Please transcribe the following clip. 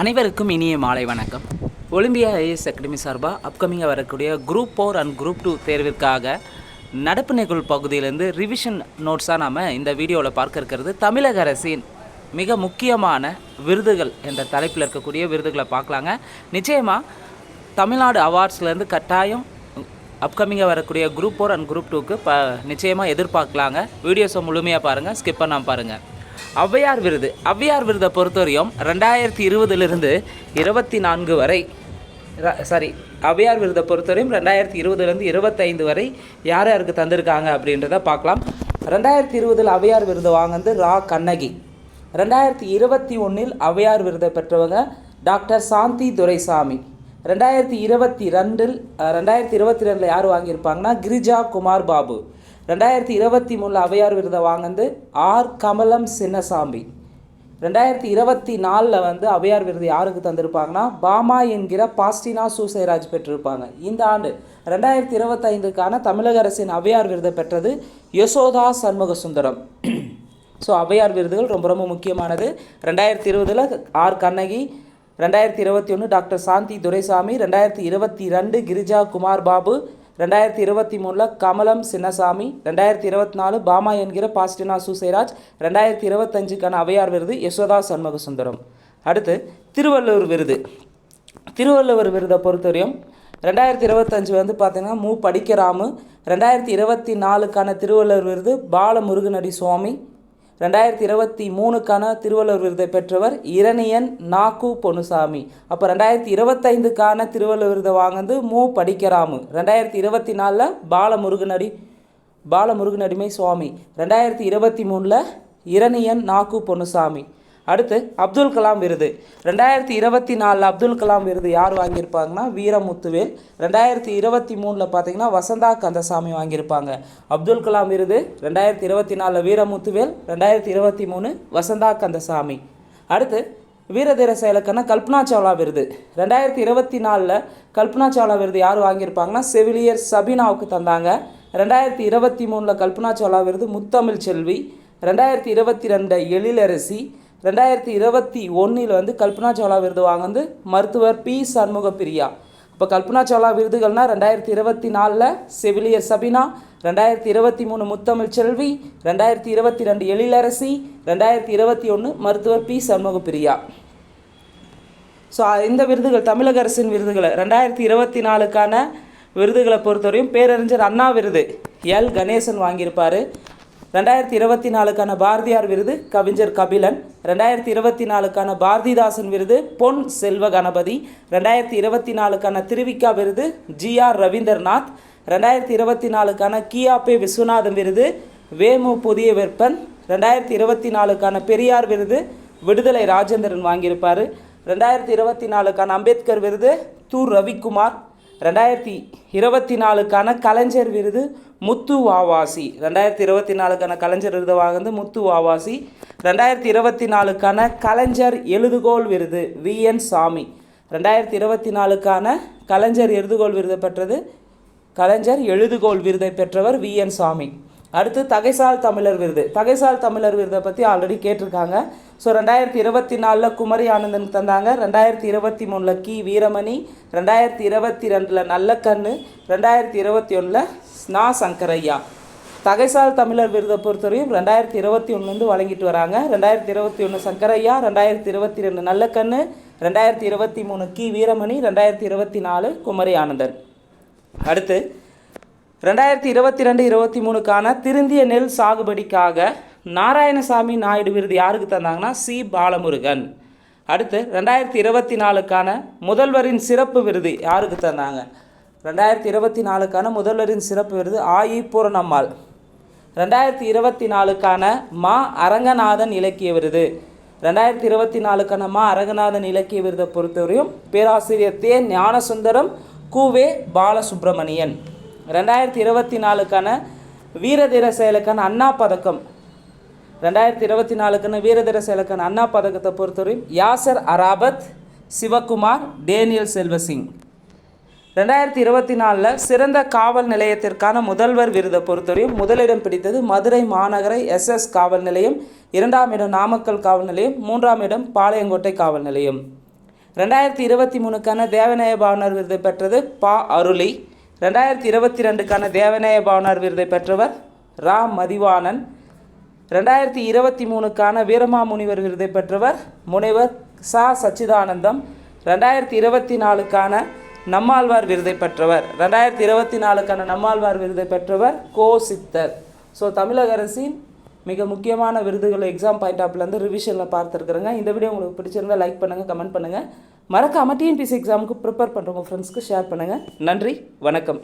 அனைவருக்கும் இனிய மாலை வணக்கம். ஒலிம்பியா ஐஎஸ் அகாடமி சார்பாக அப்கமிங்காக வரக்கூடிய group four and group two தேர்விற்காக நடப்பு நிகழ்வு பகுதியிலேருந்து ரிவிஷன் நோட்ஸாக நாம் இந்த வீடியோவில் பார்க்க இருக்கிறது. தமிழக அரசின் மிக முக்கியமான விருதுகள் என்ற தலைப்பில் இருக்கக்கூடிய விருதுகளை பார்க்கலாங்க. நிச்சயமாக தமிழ்நாடு அவார்ட்ஸ்லேருந்து கட்டாயம் அப்கமிங்காக வரக்கூடிய குரூப் ஃபோர் அண்ட் குரூப் டூக்கு ப நிச்சயமாக எதிர்பார்க்கலாங்க. வீடியோஸை முழுமையாக பாருங்கள் ஸ்கிப் பண்ணாமல் பாருங்கள் ஔவையார் விருது. ஔவையார் விருதை பொறுத்தவரையும் ரெண்டாயிரத்தி இருபதுலேருந்து இருபத்தி நான்கு வரை சாரி ஔவையார் விருதை பொறுத்தவரையும் ரெண்டாயிரத்தி இருபதுலேருந்து இருபத்தைந்து வரை யார் யாருக்கு தந்திருக்காங்க அப்படின்றத பார்க்கலாம். ரெண்டாயிரத்தி இருபதில் ஔவையார் விருது வாங்கினது ரா. கண்ணகி. ரெண்டாயிரத்தி இருபத்தி ஒன்றில் ஔவையார் விருதை பெற்றவங்க டாக்டர் சாந்தி துரைசாமி. ரெண்டாயிரத்தி இருபத்தி ரெண்டில் ரெண்டாயிரத்தி இருபத்தி ரெண்டில் யார் வாங்கியிருப்பாங்கன்னா கிரிஜா குமார் பாபு. ரெண்டாயிரத்தி இருபத்தி மூணில் அவையார் விருதை வாங்கினது ஆர். கமலம் சின்னசாமி. ரெண்டாயிரத்தி இருபத்தி நாலில் வந்து அவையார் விருது யாருக்கு தந்திருப்பாங்கன்னா பாமா என்கிற பாஸ்டினா சூசைராஜ் பெற்றிருப்பாங்க. இந்த ஆண்டு ரெண்டாயிரத்தி இருபத்தைந்துக்கான தமிழக அரசின் அவையார் விருதை பெற்றது யசோதா சண்முக சுந்தரம் ஸோ அவையார் விருதுகள் ரொம்ப ரொம்ப முக்கியமானது. ரெண்டாயிரத்தி இருபதில் ஆர். கண்ணகி ரெண்டாயிரத்தி இருபத்தி ஒன்று டாக்டர் சாந்தி துரைசாமி ரெண்டாயிரத்தி இருபத்தி ரெண்டு கிரிஜா குமார் பாபு ரெண்டாயிரத்தி இருபத்தி மூணில் கமலம் சின்னசாமி ரெண்டாயிரத்தி இருபத்தி நாலு பாமா என்கிற பாஸ்டினா சூசைராஜ் ரெண்டாயிரத்தி இருபத்தஞ்சுக்கான அவையார் விருது யசோதா சண்முக சுந்தரம் அடுத்து திருவள்ளுவர் விருது. திருவள்ளுவர் விருதை பொறுத்தவரையும் ரெண்டாயிரத்தி இருபத்தஞ்சு வந்து பார்த்திங்கன்னா மு. படிக்கராமு ரெண்டாயிரத்தி இருபத்தி நாலுக்கான திருவள்ளுவர் விருது பாலமுருகனடி சுவாமி ரெண்டாயிரத்தி இருபத்தி மூணுக்கான திருவள்ளுவர் விருதை பெற்றவர் இரணியன் நாக்கு பொன்னுசாமி. அப்போ ரெண்டாயிரத்தி இருபத்தைந்துக்கான திருவள்ளுவர் விருதை வாங்கினது மு. படிக்கராமு. ரெண்டாயிரத்தி இருபத்தி நாலில் பாலமுருகனடி பாலமுருகனடிமை சுவாமி. ரெண்டாயிரத்தி இருபத்தி மூணில் இரணியன் நாக்கு பொன்னுசாமி. அடுத்து அப்துல் கலாம் விருது. ரெண்டாயிரத்தி இருபத்தி நாலில் அப்துல் கலாம் விருது யார் வாங்கியிருப்பாங்கன்னா வீரமுத்துவேல். ரெண்டாயிரத்தி இருபத்தி மூணில் பார்த்தீங்கன்னா வசந்தா கந்தசாமி வாங்கியிருப்பாங்க. அப்துல் கலாம் விருது ரெண்டாயிரத்தி இருபத்தி நாலில் வீரமுத்துவேல் ரெண்டாயிரத்தி இருபத்தி மூணு வசந்தா கந்தசாமி. அடுத்து வீரதீர செயலுக்கான கல்பனா சாவ்லா விருது. ரெண்டாயிரத்தி இருபத்தி நாலில் கல்பனா சாவ்லா விருது யார் வாங்கியிருப்பாங்கன்னா செவிலியர் சபினாவுக்கு தந்தாங்க. ரெண்டாயிரத்தி இருபத்தி மூணில் கல்பனா சாவ்லா விருது முத்தமிழ் செல்வி. ரெண்டாயிரத்தி இருபத்தி ரெண்டு எழிலரசி. ரெண்டாயிரத்தி இருபத்தி ஒன்றில் வந்து கல்பனா சாவ்லா விருது வாங்கினது மருத்துவர் பி சண்முக பிரியா இப்போ கல்பனா சாவ்லா விருதுகள்னா ரெண்டாயிரத்தி இருபத்தி நாலில் செவிலியர் சபினா ரெண்டாயிரத்தி இருபத்தி மூணு முத்தமிழ் செல்வி ரெண்டாயிரத்தி இருபத்தி ரெண்டு எழிலரசி ரெண்டாயிரத்தி இருபத்தி ஒன்று மருத்துவர் பி சண்முக பிரியா ஸோ இந்த விருதுகள் தமிழக அரசின் விருதுகளை ரெண்டாயிரத்தி இருபத்தி நாலுக்கான விருதுகளை பொறுத்தவரையும் பேரறிஞர் அண்ணா விருது எல் கணேசன் வாங்கியிருப்பார். ரெண்டாயிரத்தி இருபத்தி நாலுக்கான பாரதியார் விருது கவிஞர் கபிலன். ரெண்டாயிரத்தி இருபத்தி நாலுக்கான பாரதிதாசன் விருது பொன் செல்வ கணபதி. ரெண்டாயிரத்தி இருபத்தி நாலுக்கான திருவிக்கா விருது ஜி ஆர் ரவீந்திரநாத். ரெண்டாயிரத்தி இருபத்தி நாலுக்கான கியாபே விஸ்வநாதன் விருது வேமு புதிய வெப்பன் ரெண்டாயிரத்தி இருபத்தி நாலுக்கான பெரியார் விருது விடுதலை ராஜேந்திரன் வாங்கியிருப்பார். ரெண்டாயிரத்தி இருபத்தி நாலுக்கான அம்பேத்கர் விருது தூர் ரவிக்குமார். ரெண்டாயிரத்தி இருபத்தி நாலுக்கான கலைஞர் விருது முத்து வாவாசி. ரெண்டாயிரத்தி இருபத்தி நாலுக்கான கலைஞர் விருது வாங்குறது முத்து வாவாசி. ரெண்டாயிரத்தி இருபத்தி நாலுக்கான கலைஞர் எழுதுகோள் விருது வி. என். சாமி. ரெண்டாயிரத்தி இருபத்தி நாலுக்கான கலைஞர் எழுதுகோள் விருது பெற்றது கலைஞர் எழுதுகோள் விருதை பெற்றவர் வி. என். சாமி. அடுத்து தகைசால் தமிழர் விருது. தகைசால் தமிழர் விருதை பற்றி ஆல்ரெடி கேட்டிருக்காங்க. ஸோ ரெண்டாயிரத்தி இருபத்தி நாலில் குமரி ஆனந்தன் தந்தாங்க. ரெண்டாயிரத்தி இருபத்தி மூணில் கி. வீரமணி. ரெண்டாயிரத்தி இருபத்தி ரெண்டில் நல்லக்கண்ணு ரெண்டாயிரத்தி இருபத்தி ஒன்றில் நா. சங்கரையா தகைசால் தமிழர் விருதை பொறுத்தவரையும் ரெண்டாயிரத்தி இருபத்தி ஒன்றுலேருந்து வழங்கிட்டு வராங்க. ரெண்டாயிரத்தி இருபத்தி ஒன்று சங்கரையா ரெண்டாயிரத்தி இருபத்தி ரெண்டு நல்லக்கண்ணு ரெண்டாயிரத்தி இருபத்தி மூணு கி. வீரமணி ரெண்டாயிரத்தி இருபத்தி நாலு குமரி ஆனந்தன். அடுத்து ரெண்டாயிரத்தி இருபத்தி ரெண்டு இருபத்தி மூணுக்கான திருந்திய நெல் சாகுபடிக்காக நாராயணசாமி நாயுடு விருது யாருக்கு தந்தாங்கன்னா சி. பாலமுருகன். அடுத்து ரெண்டாயிரத்தி இருபத்தி நாலுக்கான முதல்வரின் சிறப்பு விருது யாருக்கு தந்தாங்க? ரெண்டாயிரத்தி இருபத்தி நாலுக்கான முதல்வரின் சிறப்பு விருது ஆயி பூரணம்மாள். ரெண்டாயிரத்தி இருபத்தி நாலுக்கான மா. அரங்கநாதன் இலக்கிய விருது. ரெண்டாயிரத்தி இருபத்தி நாலுக்கான மா. அரங்கநாதன் இலக்கிய விருதை பொறுத்தவரையும் பேராசிரியர் தே. ஞானசுந்தரம் கூவே பாலசுப்ரமணியன். ரெண்டாயிரத்தி இருபத்தி நாலுக்கான வீரதீர செயலுக்கான அண்ணா பதக்கம். ரெண்டாயிரத்தி இருபத்தி நாலுக்கான வீரதீர செயலுக்கான அண்ணா பதக்கத்தை பொறுத்தவரையும் யாசர் அராபத் சிவகுமார் டேனியல் செல்வசிங். ரெண்டாயிரத்தி இருபத்தி நாலில் சிறந்த காவல் நிலையத்திற்கான முதல்வர் விருதை பொறுத்தவரையும் முதலிடம் பிடித்தது மதுரை மாநகர எஸ்எஸ் காவல் நிலையம் இரண்டாம் இடம் நாமக்கல் காவல் நிலையம் மூன்றாம் இடம் பாளையங்கோட்டை காவல் நிலையம். ரெண்டாயிரத்தி இருபத்தி மூணுக்கான தேவநேய பாவனர் விருதை பெற்றது பா அருளி. ரெண்டாயிரத்தி இருபத்தி ரெண்டுக்கான தேவநேய பாவனர் விருதை பெற்றவர் ரா மதிவாணன். ரெண்டாயிரத்தி இருபத்தி மூணுக்கான வீரமாமுனிவர் விருதை பெற்றவர் முனைவர் சா சச்சிதானந்தம். ரெண்டாயிரத்தி இருபத்தி நாலுக்கான நம்மாழ்வார் விருதை பெற்றவர். ரெண்டாயிரத்தி இருபத்தி நாலுக்கான நம்மாழ்வார் விருதை பெற்றவர் கோ சித்தர். ஸோ தமிழக அரசின் மிக முக்கியமான விருதுகள் எக்ஸாம் பாயிண்ட் ஆஃப்லேருந்து ரிவிஷனில் பார்த்துருக்குறேங்க. இந்த வீடியோ உங்களுக்கு பிடிச்சிருந்தா லைக் பண்ணுங்கள் கமெண்ட் பண்ணுங்கள் மறக்காமல் டிஎன்பிசி எக்ஸாமுக்கு ப்ரிப்பேர் பண்ணுறவங்க ஃப்ரெண்ட்ஸ்க்கு ஷேர் பண்ணுங்கள் நன்றி வணக்கம்.